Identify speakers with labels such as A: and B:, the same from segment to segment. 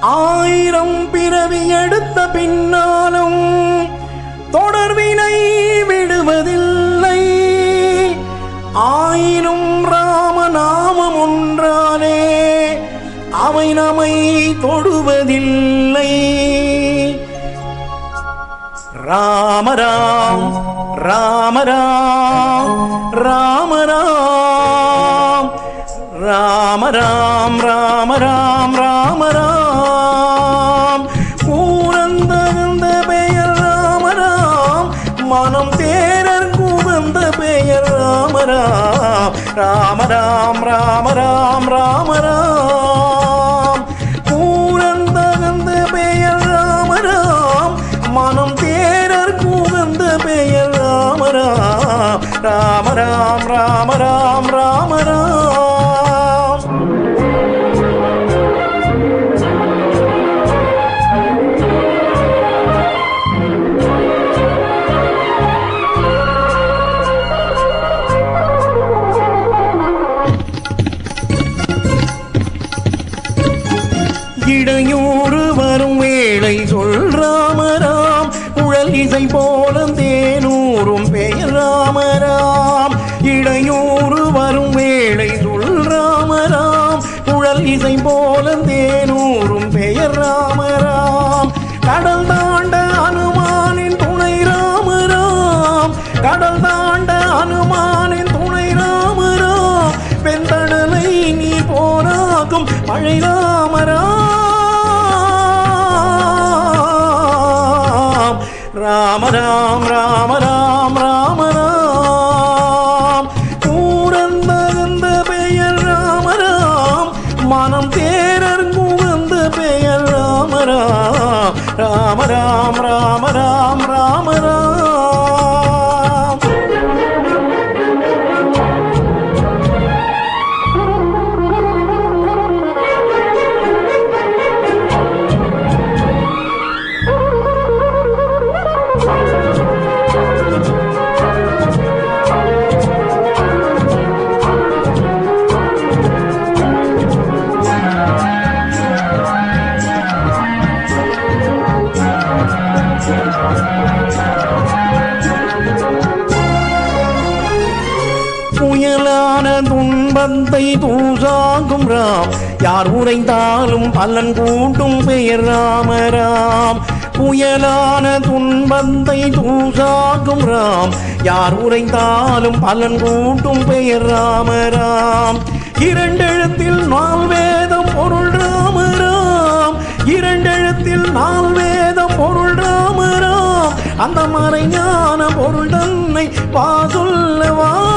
A: ஆயிரம் பிறவி எடுத்த பின்னாலும் தொடர்வினை விடுவதில்லை. ஆயினும் ராமநாமம் ஒன்றாலே அவை நம்மை தொடுவதில்லை. ராம ராம் ராம ராம் ராம ராம் ராம ராம் ராம ராம் ராம ராம். ராம ராம் ராம ராம் ராம ராம். கூறந்தகுந்த பெயர் ராம ராம். மனம் தேரர் கூவந்த பெயர் ராம ராம். ராம ராம் ராம ராம் ராம ராம். இடையூறு வரும் வேளை சொல் ராமராம். உழல் இசை போல தேனூரும் பெயர் ராமராம். இடையூறு வரும் வேளை சொல் ராமராம். உழல் இசை போல தேனூரும் பெயர் ராமராம். கடல் தாண்ட அனுமானின் துணை ராமராம். கடல் தாண்ட அனுமானின் துணை ராமராம். வெந்தடலை நீ போராகும் மழை ராம ராம் ராம ராம் ராம ராம். கூறந்தகுந்த பெயர் ராம ராம். மனம் தேரர் குகந்த பெயர் ராம ராம் ராம. ராம் ராம ராம் துன்பத்தை பூசாகும் ராம். யார் உரைந்தாலும் பலன் கூட்டும் பெயர் ராமராம். புயலான துன்பந்தை தூசாகும் ராம். யார் உரைந்தாலும் பலன் கூட்டும் பெயர் ராமராம். இரண்டெழுத்தில் நாள் வேதம் பொருள் ராமராம். இரண்டெழுத்தில் நாள் வேதம் பொருள் ராமராம். அந்த மறைஞான பொருள் தன்னை பாசுல்லவா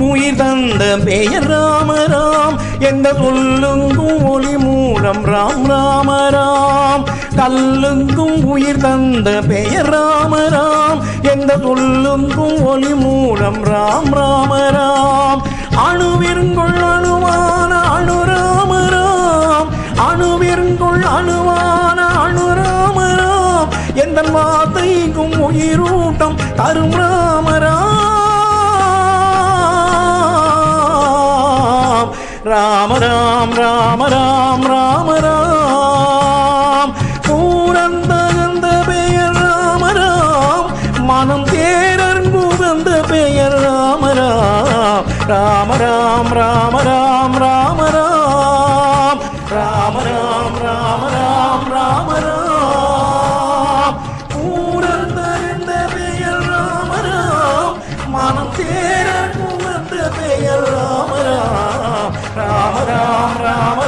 A: உயிர் தந்த பெயர் ராம ராம். எந்த சொல்லுங்கும் ஒளி மூலம் ராம் ராம ராம். கல்லுங்கும் உயிர் தந்த பெயர் ராம ராம். எந்த சொல்லுங்கும் ஒளி மூலம் ராம் ராம ராம். அணுவிற்குள் அணுவான அணு ராம ராம். அணுவிற்குள் அணுவான அணு ராம ராம். எந்த வார்த்தைக்கும் உயிரூட்டம் தரும் ராம ராம். ராம ராம் ராம ராம் ராம ராம். கூறந்தகுந்த பெயர் ராம ராம்? மனம் தேரர் குகந்த பெயர் ராமராம் ராம ராம் ராம ராம் ராம ராம். ராம ராம் ராம ராம் ராம ராம். రామ రామ